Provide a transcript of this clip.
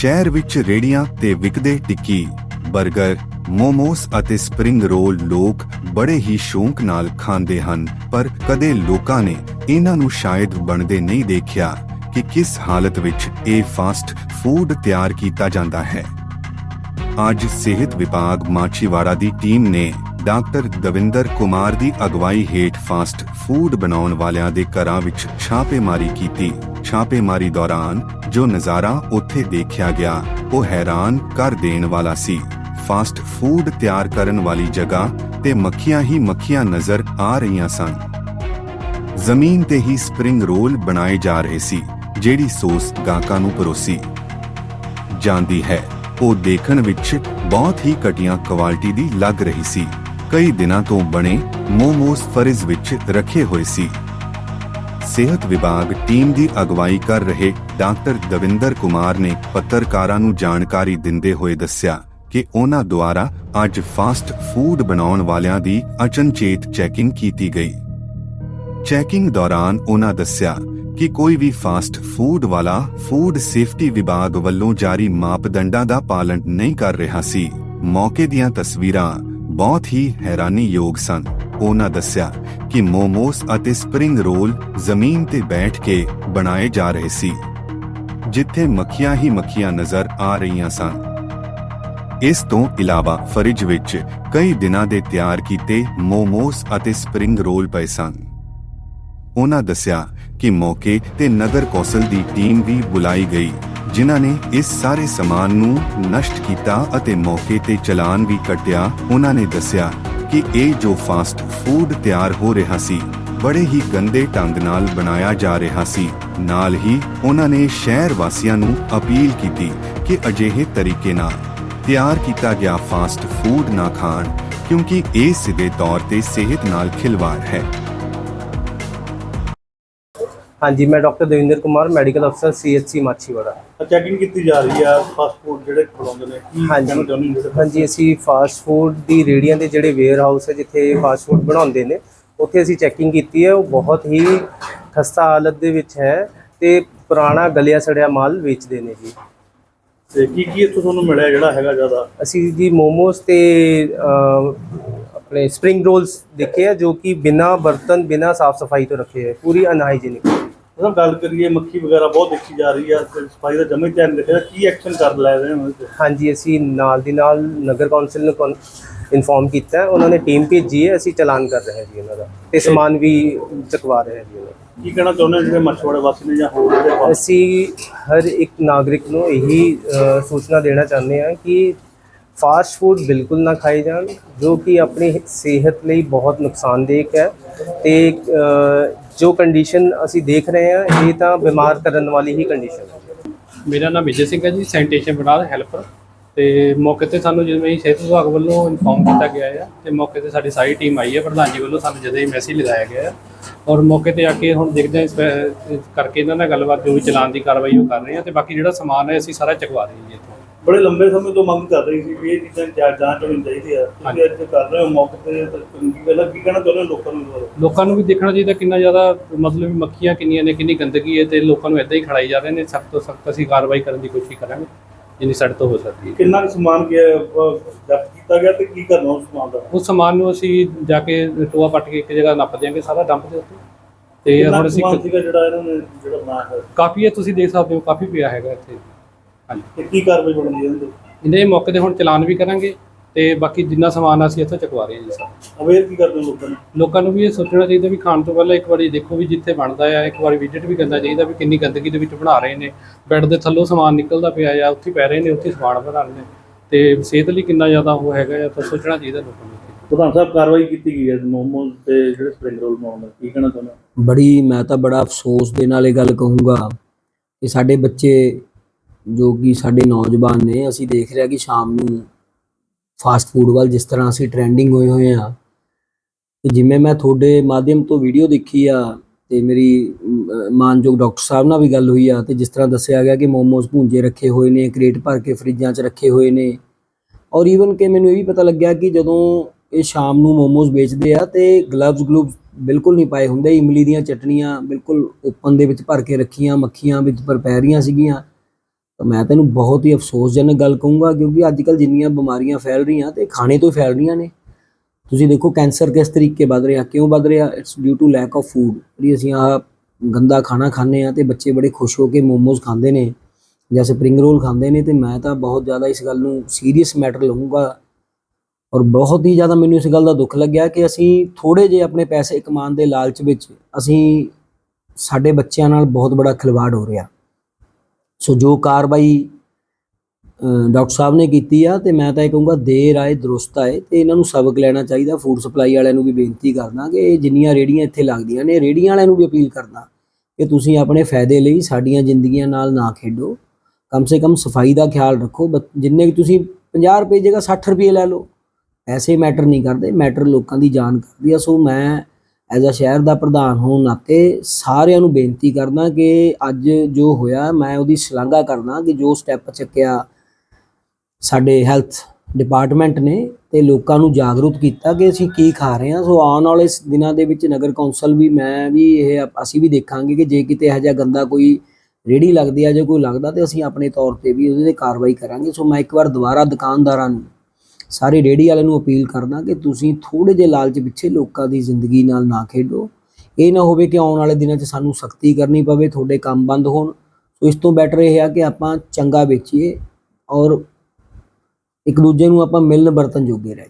ਸ਼ਹਿਰ ਵਿੱਚ ਰੇੜੀਆਂ ਤੇ ਵਿਕਦੇ ਟਿੱਕੀ 버ਗਰ ਮੋਮੋਸ ਅਤੇ ਸਪਰਿੰਗ ਰੋਲ ਲੋਕ ਬੜੇ ਹੀ ਸ਼ੌਂਕ ਨਾਲ ਖਾਂਦੇ ਹਨ, ਪਰ ਕਦੇ ਲੋਕਾਂ ਨੇ ਇਹਨਾਂ ਨੂੰ ਸ਼ਾਇਦ ਬਣਦੇ ਨਹੀਂ ਦੇਖਿਆ ਕਿ ਕਿਸ ਹਾਲਤ ਵਿੱਚ ਇਹ ਫਾਸਟ ਫੂਡ ਤਿਆਰ ਕੀਤਾ ਜਾਂਦਾ ਹੈ। ਅੱਜ ਸਿਹਤ ਵਿਭਾਗ ਮਾਛੀਵਾੜਾ ਦੀ ਟੀਮ ਨੇ ਡਾਕਟਰ ਦਵਿੰਦਰ ਕੁਮਾਰ ਦੀ ਅਗਵਾਈ ਹੇਠ ਫਾਸਟ ਫੂਡ ਬਣਾਉਣ ਵਾਲਿਆਂ ਦੇ ਘਰਾਂ ਵਿੱਚ ਛਾਪੇਮਾਰੀ ਕੀਤੀ। ਛਾਪੇਮਾਰੀ ਦੌਰਾਨ ਜੋ ਨਜ਼ਾਰਾ ਉੱਥੇ ਦੇਖਿਆ ਗਿਆ, ਉਹ ਹੈਰਾਨ ਕਰ ਦੇਣ ਵਾਲਾ ਸੀ। ਫਾਸਟ ਫੂਡ ਤਿਆਰ ਕਰਨ ਵਾਲੀ ਜਗ੍ਹਾ ਤੇ ਮੱਖੀਆਂ ਹੀ ਮੱਖੀਆਂ ਨਜ਼ਰ ਆ ਰਹੀਆਂ ਸਨ। ਜ਼ਮੀਨ ਤੇ ਹੀ ਸਪਰਿੰਗ ਰੋਲ ਬਣਾਏ ਜਾ ਰਹੇ ਸੀ, ਜਿਹੜੀ ਸੌਸ ਗਾਹਕਾਂ ਨੂੰ ਪਰੋਸੀ। ਜਾਂਦੀ ਹੈ, ਉਹ ਦੇਖਣ ਵਿੱਚ ਬਹੁਤ ਹੀ ਘਟੀਆ ਕੁਆਲਿਟੀ ਦੀ ਲੱਗ ਰਹੀ ਸੀ। ਕਈ ਦਿਨਾਂ ਤੋਂ ਬਣੇ ਮੋਮੋਸ ਫਰਿਜ਼ ਵਿੱਚ ਰੱਖੇ ਹੋਏ ਸੀ। ਸਿਹਤ ਵਿਭਾਗ ਟੀਮ ਦੀ ਅਗਵਾਈ ਕਰ ਰਹੇ ਡਾਕਟਰ ਦਵਿੰਦਰ ਕੁਮਾਰ ਨੇ ਪੱਤਰਕਾਰਾਂ ਨੂੰ ਜਾਣਕਾਰੀ ਦਿੰਦੇ ਹੋਏ ਦੱਸਿਆ ਕਿ ਉਹਨਾਂ ਦੁਆਰਾ ਅੱਜ ਫਾਸਟ ਫੂਡ ਬਣਾਉਣ ਵਾਲਿਆਂ ਦੀ ਅਚਨਚੇਤ ਚੈਕਿੰਗ ਕੀਤੀ ਗਈ। ਚੈਕਿੰਗ ਦੌਰਾਨ ਉਹਨਾਂ ਦੱਸਿਆ ਕਿ ਕੋਈ ਵੀ ਫਾਸਟ ਫੂਡ ਵਾਲਾ ਫੂਡ ਸੇਫਟੀ ਵਿਭਾਗ ਵੱਲੋਂ ਜਾਰੀ ਮਾਪਦੰਡਾਂ ਦਾ ਪਾਲਣ ਨਹੀਂ ਕਰ ਰਿਹਾ ਸੀ। ਮੌਕੇ ਦੀਆਂ ਤਸਵੀਰਾਂ ਬਹੁਤ ਹੀ ਹੈਰਾਨੀਯੋਗ ਸਨ। ਉਹਨਾਂ ਦੱਸਿਆ ਕਿ ਮੋਮੋਸ ਅਤੇ ਸਪਰਿੰਗ ਰੋਲ ਜ਼ਮੀਨ ਤੇ ਬੈਠ ਕੇ ਬਣਾਏ ਜਾ ਰਹੇ ਸੀ, ਜਿੱਥੇ ਮੱਖੀਆਂ ਹੀ ਮੱਖੀਆਂ ਨਜ਼ਰ ਆ ਰਹੀਆਂ ਸਨ। ਇਸ ਤੋਂ ਇਲਾਵਾ ਫਰਿੱਜ ਵਿੱਚ ਕਈ ਦਿਨਾਂ ਦੇ ਤਿਆਰ ਕੀਤੇ ਮੋਮੋਸ ਅਤੇ ਸਪਰਿੰਗ ਰੋਲ ਪਏ ਸਨ। ਉਹਨਾਂ ਦੱਸਿਆ ਕਿ ਮੌਕੇ ਤੇ ਨਗਰ ਕੌਂਸਲ ਦੀ ਟੀਮ ਵੀ ਬੁਲਾਈ ਗਈ। ਜਿਨ੍ਹਾਂ ਨੇ ਇਸ ਸਾਰੇ ਸਮਾਨ ਨੂੰ ਨਸ਼ਟ ਕੀਤਾ ਅਤੇ ਮੌਕੇ ਤੇ ਚਲਾਨ ਵੀ ਕੱਟਿਆ, ਉਹਨਾਂ ਨੇ ਦੱਸਿਆ ਕਿ ਇਹ ਜੋ ਫਾਸਟ ਫੂਡ ਤਿਆਰ ਹੋ ਰਿਹਾ ਸੀ, ਬੜੇ ਹੀ ਗੰਦੇ ਢੰਗ ਨਾਲ ਬਣਾਇਆ ਜਾ ਰਿਹਾ ਸੀ। ਨਾਲ ਹੀ ਉਹਨਾਂ ਨੇ ਸ਼ਹਿਰ ਵਾਸੀਆਂ ਨੂੰ ਅਪੀਲ ਕੀਤੀ ਕਿ ਅਜਿਹੇ ਤਰੀਕੇ ਨਾਲ ਤਿਆਰ ਕੀਤਾ ਗਿਆ ਫਾਸਟ ਫੂਡ ਨਾ ਖਾਣ, ਕਿਉਂਕਿ ਇਹ ਸਿੱਧੇ ਤੌਰ ਤੇ ਸਿਹਤ ਨਾਲ ਖਿਲਵਾੜ ਹੈ। ਹਾਂਜੀ ਮੈਂ ਡਾਕਟਰ ਦਵਿੰਦਰ ਕੁਮਾਰ ਮੈਡੀਕਲ ਅਫਸਰ ਸੀਐਚਸੀ ਮਾਛੀਵਾੜਾ। ਚੈਕਿੰਗ ਕੀਤੀ ਜਾ ਰਹੀ ਆ ਫਾਸਟ ਫੂਡ ਜਿਹੜੇ ਖਵਾਉਂਦੇ ਨੇ ਕੀ ਹਾਂਜੀ। ਕਹਿਣਾ ਚਾਹੁੰਦੇ ਨੇ ਜਿਹੜੇ ਹਾਂਜੀ ਅਸੀਂ ਫਾਸਟ ਫੂਡ ਦੀ ਰੇੜੀਆਂ ਦੇ ਜਿਹੜੇ ਵੇਅਰ ਹਾਊਸ ਹੈ ਜਿੱਥੇ ਫਾਸਟ ਫੂਡ ਬਣਾਉਂਦੇ ਨੇ ਉੱਥੇ ਅਸੀਂ ਚੈਕਿੰਗ ਕੀਤੀ ਹੈ। ਉਹ ਬਹੁਤ ਹੀ ਖਸਤਾ ਹਾਲਤ ਦੇ ਵਿੱਚ ਹੈ ਤੇ ਪੁਰਾਣਾ ਗਲਿਆ ਸੜਿਆ ਮਾਲ ਵੇਚਦੇ ਨੇ ਜੀ। ਤੇ ਕੀ ਕੀ ਇੱਥੋਂ ਤੁਹਾਨੂੰ ਮਿਲਿਆ ਜਿਹੜਾ ਹੈਗਾ ਜ਼ਿਆਦਾ? ਅਸੀਂ ਜੀ ਮੋਮੋਸ ਤੇ ਆਪਣੇ ਸਪਰਿੰਗ ਰੋਲਸ ਦੇਖੇ ਆ ਜੋ ਕਿ ਬਿਨਾ ਬਰਤਨ ਬਿਨਾ ਸਾਫ਼ ਸਫ਼ਾਈ ਤੋਂ ਰੱਖੇ ਹੈ ਪੂਰੀ ਅਨਹਾਈਜੀਨਿਕ ਜਦੋਂ ਗੱਲ ਕਰੀਏ ਮੱਖੀ ਵਗੈਰਾ ਬਹੁਤ ਦੇਖੀ ਜਾ ਰਹੀ ਆ ਤੇ ਸਫ਼ਾਈ ਦਾ ਜਮੇ ਧਿਆਨ ਰੱਖਿਆ ਕੀ ਐਕਸ਼ਨ ਕਰ ਲੈ ਰਹੇ ਹੋ? ਹਾਂਜੀ ਅਸੀਂ ਨਾਲ ਦੀ ਨਾਲ ਨਗਰ ਕੌਂਸਲ ਨੂੰ ਇਨਫੋਰਮ ਕੀਤਾ ਹੈ। ਉਹਨਾਂ ਨੇ ਟੀਮ ਭੇਜੀ ਹੈ ਅਸੀਂ ਚਲਾਨ ਕਰ ਰਹੇ ਹਾਂ ਜੀ ਉਹਨਾਂ ਦਾ ਤੇ ਸਮਾਨ ਵੀ ਚੁਕਵਾ ਰਹੇ ਹਾਂ ਜੀ ਉਹਨਾਂ। ਕੀ ਕਹਿਣਾ ਚਾਹੁੰਦੇ ਨੇ ਜਿਹੜੇ ਮੱਛਵਾੜੇ ਵਾਸੀ ਨੇ ਜਾਂ ਹੋਰ ਜਿਹੜੇ ਅਸੀਂ ਹਰ ਇੱਕ ਨਾਗਰਿਕ ਨੂੰ ਇਹੀ ਅ, ਸੂਚਨਾ ਦੇਣਾ ਚਾਹੁੰਦੇ ਹਾਂ ਕਿ ਫਾਸਟ ਫੂਡ ਬਿਲਕੁਲ ਨਾ ਖਾਏ ਜਾਣ ਜੋ ਕਿ ਆਪਣੀ ਸਿਹਤ ਲਈ ਬਹੁਤ ਨੁਕਸਾਨਦੇਹ ਹੈ ਤੇ ਅ, ਜੋ ਕੰਡੀਸ਼ਨ ਅਸੀਂ ਦੇਖ ਰਹੇ ਹਾਂ, ਇਹ ਤਾਂ ਬਿਮਾਰ ਕਰਨ ਵਾਲੀ ਹੀ ਕੰਡੀਸ਼ਨ ਹੈ। ਮੇਰਾ ਨਾਮ ਵਿਜੇ ਸਿੰਘ ਹੈ ਜੀ ਸੈਨੀਟੇਸ਼ਨ ਵਿਭਾਗ ਹੈਲਪਰ ਤੇ ਮੌਕੇ ਤੇ ਸਾਨੂੰ ਜਿਵੇਂ ਹੀ ਸਿਹਤ ਵਿਭਾਗ ਵੱਲੋਂ ਇਨਫੋਰਮ ਕੀਤਾ ਗਿਆ ਹੈ ਤੇ ਮੌਕੇ ਤੇ ਸਾਡੀ ਸਾਰੀ ਟੀਮ ਆਈ ਹੈ ਪ੍ਰਧਾਨ ਜੀ ਵੱਲੋਂ ਸਾਨੂੰ ਜਦੋਂ ਹੀ ਮੈਸੇਜ ਲਗਾਇਆ ਗਿਆ ਹੈ ਔਰ ਮੌਕੇ ਤੇ ਆ ਕੇ ਹੁਣ ਦੇਖਦੇ ਹਾਂ ਇਸ ਕਰਕੇ ਇਹਨਾਂ ਨਾਲ ਗੱਲਬਾਤ, ਜੋ ਵੀ ਚਲਾਨ ਦੀ ਕਾਰਵਾਈ ਉਹ ਕਰ ਰਹੇ ਹਾਂ ਤੇ ਬਾਕੀ ਜਿਹੜਾ ਸਮਾਨ ਹੈ, ਅਸੀਂ ਸਾਰਾ ਚੁਕਵਾ ਰਹੇ ਹਾਂ ਜੀ ਇੱਥੋਂ। ਬੜੇ ਲੰਬੇ ਸਮੇਂ ਤੋਂ ਮੰਗ ਕਰ ਰਹੀ ਸੀ ਵੀ ਇਹ ਚੀਜ਼ਾਂ ਦੀ ਜਾਂਚ ਹੋਣੀ ਚਾਹੀਦੀ ਆ। ਤੁਸੀਂ ਅੱਜ ਕਰ ਰਹੇ ਹੋ ਮੌਕੇ ਤੇ ਤਾਂ ਚੰਗੀ ਗੱਲ ਆ ਕੀ ਕਹਿਣਾ ਚਾਹੁੰਦੇ ਹੋ ਲੋਕਾਂ ਨੂੰ? ਲੋਕਾਂ ਨੂੰ ਵੀ ਦੇਖਣਾ ਚਾਹੀਦਾ ਕਿੰਨਾ ਜ਼ਿਆਦਾ ਮਤਲਬ ਮੱਖੀਆਂ ਕਿੰਨੀਆਂ ਨੇ ਕਿੰਨੀ ਗੰਦਗੀ ਹੈ ਤੇ ਲੋਕਾਂ ਨੂੰ ਇਦਾਂ ਹੀ ਖੜਾਈ ਜਾ ਰਹੇ ਨੇ। ਸਖਤ ਤੋਂ ਸਖਤ ਅਸੀਂ ਕਾਰਵਾਈ ਕਰਨ ਦੀ ਕੋਸ਼ਿਸ਼ ਕਰਾਂਗੇ ਜਿੰਨੀ ਸਾਡੇ ਤੋਂ ਹੋ ਸਕਦੀ ਹੈ। ਕਿੰਨਾ ਕੁ ਸਮਾਨ ਗਿਆ ਜ਼ਬਤ ਕੀਤਾ ਗਿਆ ਤੇ ਕੀ ਕਰਨਾ ਉਸ ਸਮਾਨ ਦਾ? ਉਸ ਸਮਾਨ ਨੂੰ ਅਸੀਂ ਜਾ ਕੇ ਟੋਆ ਪੱਟ ਕੇ ਇੱਕ ਜਗ੍ਹਾ ਨੱਪ ਦਿਆਂਗੇ ਸਾਰਾ ਡੰਪ ਦੇ ਉੱਤੇ। ਤੇ ਹੁਣ ਅਸੀਂ ਜਿਹੜਾ ਇਹਨਾਂ ਨੇ ਜਿਹੜਾ ਬਣਾਇਆ ਹੈ ਕਾਫੀ ਹੈ ਤੁਸੀਂ ਦੇਖ ਸਕਦੇ ਹੋ ਕਾਫੀ ਪਿਆ ਹੈਗਾ ਇੱਥੇ। ਤੇ ਕੀ ਕਾਰਵਾਈ ਬਣਦੀ ਹੈ ਇਹਦੇ ਤੇ? ਇਹਦੇ ਮੌਕੇ ਤੇ ਹੁਣ ਚਲਾਨ ਵੀ ਕਰਾਂਗੇ ਤੇ ਬਾਕੀ ਜਿੰਨਾ ਸਮਾਨ ਆ ਅਸੀਂ ਇੱਥੋਂ ਚੁਕਵਾ ਰਹੇ ਹਾਂ ਜੀ ਸਾਰਾ। ਅਵੇਅਰ ਕੀ ਕਰਦੇ ਹੋ ਲੋਕਾਂ ਨੂੰ? ਲੋਕਾਂ ਨੂੰ ਵੀ ਇਹ ਸੋਚਣਾ ਚਾਹੀਦਾ ਵੀ ਖਾਣ ਤੋਂ ਪਹਿਲਾਂ ਇੱਕ ਵਾਰੀ ਦੇਖੋ ਵੀ ਜਿੱਥੇ ਬਣਦਾ ਆ ਇੱਕ ਵਾਰੀ ਵਿਜ਼ਿਟ ਵੀ ਕਰਨਾ ਚਾਹੀਦਾ ਵੀ ਕਿੰਨੀ ਗੰਦਗੀ ਦੇ ਵਿੱਚ ਬਣਾ ਰਹੇ ਨੇ। ਬੈੱਡ ਦੇ ਥੱਲੋਂ ਸਮਾਨ ਨਿਕਲਦਾ ਪਿਆ ਆ ਉੱਥੇ ਪੈ ਰਹੇ ਨੇ ਉੱਥੇ ਸਮਾਨ ਬਣਾ ਰਹੇ ਨੇ। ਤੇ ਸਿਹਤ ਲਈ ਕਿੰਨਾ ਜ਼ਿਆਦਾ ਉਹ ਹੈਗਾ ਆ ਤਾਂ ਸੋਚਣਾ ਚਾਹੀਦਾ ਲੋਕਾਂ ਨੂੰ। ਪ੍ਰਧਾਨ ਸਾਹਿਬ ਕਾਰਵਾਈ ਕੀਤੀ ਗਈ ਹੈ? ਮੋਮੋਸ ਤੇ ਜਿਹੜੇ ਸਪਰਿੰਗ ਰੋਲ ਬਣਾਉਣ ਦਾ ਕੀ ਕਹਿਣਾ ਚਾਹੁੰਦੇ? ਬੜੀ ਮੈਂ ਤਾਂ ਬੜਾ ਅਫਸੋਸ ਦੇ ਨਾਲ ਇਹ ਗੱਲ ਕਹੂੰਗਾ ਕਿ ਸਾਡੇ ਬੱਚੇ ਜੋ ਕਿ ਸਾਡੇ ਨੌਜਵਾਨ ਨੇ, ਅਸੀਂ ਦੇਖ ਰਿਹਾ ਕਿ ਸ਼ਾਮ ਨੂੰ ਫਾਸਟ ਫੂਡ ਵੱਲ ਜਿਸ ਤਰ੍ਹਾਂ ਅਸੀਂ ਟ੍ਰੈਂਡਿੰਗ ਹੋਏ ਹੋਏ ਆ ਤੇ ਜਿਵੇਂ ਮੈਂ ਤੁਹਾਡੇ ਮਾਧਿਅਮ ਤੋਂ ਵੀਡੀਓ ਦੇਖੀ ਆ ਤੇ ਮੇਰੀ ਮਾਨਯੋਗ ਡਾਕਟਰ ਸਾਹਿਬ ਨਾਲ ਵੀ ਗੱਲ ਹੋਈ ਆ ਤੇ ਜਿਸ ਤਰ੍ਹਾਂ ਦੱਸਿਆ ਗਿਆ ਕਿ ਮੋਮੋਸ ਭੁੰਜੇ ਰੱਖੇ ਹੋਏ ਨੇ ਕ੍ਰੇਟ ਭਰ ਕੇ ਫਰਿੱਜਾਂ 'ਚ ਰੱਖੇ ਹੋਏ ਨੇ। ਔਰ ਈਵਨ ਕਿ ਮੈਨੂੰ ਇਹ ਵੀ ਪਤਾ ਲੱਗਿਆ ਕਿ ਜਦੋਂ ਇਹ ਸ਼ਾਮ ਨੂੰ ਮੋਮੋਸ ਵੇਚਦੇ ਆ ਤੇ ਗਲਵਜ਼ ਗਲੂਵਸ ਬਿਲਕੁਲ ਨਹੀਂ ਪਾਏ ਹੁੰਦੇ, ਇਮਲੀ ਦੀਆਂ ਚਟਣੀਆਂ ਬਿਲਕੁਲ ਓਪਨ ਦੇ ਵਿੱਚ ਭਰ ਕੇ ਰੱਖੀਆਂ, ਮੱਖੀਆਂ ਵਿੱਚ ਪਰ ਪੈ ਰਹੀਆਂ ਸੀਗੀਆਂ। ਤਾਂ ਮੈਂ ਤੈਨੂੰ ਬਹੁਤ ਹੀ ਅਫਸੋਸਜਨਕ ਗੱਲ ਕਹੂੰਗਾ ਕਿਉਂਕਿ ਅੱਜ ਕੱਲ ਜਿੰਨੀਆਂ ਬਿਮਾਰੀਆਂ ਫੈਲ ਰਹੀਆਂ ਤੇ ਖਾਣੇ ਤੋਂ ਹੀ ਫੈਲ ਰਹੀਆਂ ਨੇ। ਤੁਸੀਂ ਦੇਖੋ ਕੈਂਸਰ ਕਿਸ ਤਰੀਕੇ ਵੱਧ ਰਿਹਾ, ਕਿਉਂ ਵੱਧ ਰਿਹਾ? It's due to lack of food ਜਿਹੜੀ ਅਸੀਂ ਆ ਗੰਦਾ ਖਾਣਾ ਖਾਂਦੇ ਆ ਤੇ ਬੱਚੇ ਬੜੇ ਖੁਸ਼ ਹੋ ਕੇ ਮੋਮੋਜ਼ ਖਾਂਦੇ ਨੇ ਜਾਂ ਸਪਰਿੰਗ ਰੋਲ ਖਾਂਦੇ ਨੇ ਤੇ ਮੈਂ ਤਾਂ ਬਹੁਤ ਜ਼ਿਆਦਾ ਇਸ ਗੱਲ ਨੂੰ ਸੀਰੀਅਸ ਮੈਟਰ ਲਵਾਂਗਾ ਔਰ ਬਹੁਤ ਹੀ ਜ਼ਿਆਦਾ ਮੈਨੂੰ ਇਸ ਗੱਲ ਦਾ ਦੁੱਖ ਲੱਗਿਆ ਕਿ ਅਸੀਂ ਥੋੜੇ ਜਿਹੇ ਆਪਣੇ ਪੈਸੇ ਕਮਾਉਣ ਦੇ ਲਾਲਚ ਵਿੱਚ ਅਸੀਂ ਸਾਡੇ ਬੱਚਿਆਂ ਨਾਲ ਬਹੁਤ ਬੜਾ ਖਿਲਵਾੜ ਹੋ ਰਿਹਾ। ਸੋ ਜੋ ਕਾਰਵਾਈ ਡਾਕਟਰ ਸਾਹਿਬ ਨੇ ਕੀਤੀ ਆ ਤੇ ਮੈਂ ਤਾਂ ਇਹ ਕਹੂੰਗਾ ਦੇਰ ਆਏ, ਦਰੁਸਤ ਆਏ ਤੇ ਇਹਨਾਂ ਨੂੰ ਸਬਕ ਲੈਣਾ ਚਾਹੀਦਾ। ਫੂਡ ਸਪਲਾਈ ਵਾਲਿਆਂ ਨੂੰ ਵੀ ਬੇਨਤੀ ਕਰਦਾ ਕਿ ਇਹ ਜਿੰਨੀਆਂ ਰੇੜੀਆਂ ਇੱਥੇ ਲੱਗਦੀਆਂ ਨੇ ਰੇੜੀਆਂ ਵਾਲਿਆਂ ਨੂੰ ਵੀ ਅਪੀਲ ਕਰਦਾ ਕਿ ਤੁਸੀਂ ਆਪਣੇ ਫਾਇਦੇ ਲਈ ਸਾਡੀਆਂ ਜ਼ਿੰਦਗੀਆਂ ਨਾਲ ਨਾ ਖੇਡੋ। ਕਮ ਸੇ ਕਮ ਸਫ਼ਾਈ ਦਾ ਖਿਆਲ ਰੱਖੋ ਬ- ਜਿੰਨੇ ਕਿ ਤੁਸੀਂ 50 ਰੁਪਏ ਜਗ੍ਹਾ 60 ਰੁਪਏ ਲੈ ਲਓ ਐਸੇ ਮੈਟਰ ਨਹੀਂ ਕਰਦੇ, ਮੈਟਰ ਲੋਕਾਂ ਦੀ ਜਾਨ ਕਰਦੀ ਆ। ਸੋ ਮੈਂ ਐਜ਼ ਅ ਸ਼ਹਿਰ ਦਾ ਪ੍ਰਧਾਨ ਹੋਣ ਨਾਤੇ ਸਾਰਿਆਂ ਨੂੰ ਬੇਨਤੀ ਕਰਦਾ ਕਿ ਅੱਜ ਜੋ ਹੋਇਆ, ਮੈਂ ਉਹਦੀ ਸ਼ਲਾਘਾ ਕਰਦਾ ਕਿ ਜੋ ਸਟੈਪ ਚੱਕਿਆ ਸਾਡੇ ਹੈਲਥ ਡਿਪਾਰਟਮੈਂਟ ਨੇ ਤੇ ਲੋਕਾਂ ਨੂੰ ਜਾਗਰੂਕ ਕੀਤਾ ਕਿ ਅਸੀਂ ਕੀ ਖਾ ਰਹੇ ਹਾਂ। ਸੋ ਆਉਣ ਵਾਲੇ ਦਿਨਾਂ ਦੇ ਵਿੱਚ ਨਗਰ ਕੌਂਸਲ ਵੀ, ਮੈਂ ਵੀ ਇਹ ਅਸੀਂ ਵੀ ਦੇਖਾਂਗੇ ਕਿ ਜੇ ਕਿਤੇ ਇਹੋ ਜਿਹਾ ਗੰਦਾ ਕੋਈ ਰੇੜੀ ਲੱਗਦੀ ਆ ਜੇ ਕੋਈ ਲੱਗਦਾ ਤੇ ਅਸੀਂ ਆਪਣੇ ਤੌਰ ਤੇ ਵੀ ਉਹਦੇ ਤੇ ਕਾਰਵਾਈ ਕਰਾਂਗੇ। ਸੋ ਮੈਂ ਇੱਕ ਵਾਰ ਦੁਬਾਰਾ ਦੁਕਾਨਦਾਰਾਂ ਨੂੰ ਸਾਰੇ ਰੇੜੀ ਵਾਲਿਆਂ ਨੂੰ ਅਪੀਲ ਕਰਦਾ ਕਿ ਤੁਸੀਂ ਥੋੜੇ ਜਿਹੇ ਲਾਲਚ ਪਿੱਛੇ ਲੋਕਾਂ ਦੀ ਜ਼ਿੰਦਗੀ ਨਾਲ ਨਾ ਖੇਡੋ। ਇਹ ਨਾ ਹੋਵੇ ਕਿ ਆਉਣ ਵਾਲੇ ਦਿਨਾਂ 'ਚ ਸਾਨੂੰ ਸਖਤੀ ਕਰਨੀ ਪਵੇ, ਤੁਹਾਡੇ ਕੰਮ ਬੰਦ ਹੋਣ। ਸੋ ਇਸ ਤੋਂ ਬੈਟਰ ਇਹ ਆ ਕਿ ਆਪਾਂ ਚੰਗਾ ਵੇਚੀਏ ਔਰ ਇੱਕ ਦੂਜੇ ਨੂੰ ਆਪਾਂ ਮਿਲਣ ਵਰਤਨ ਜੋਗੇ ਰਹਿ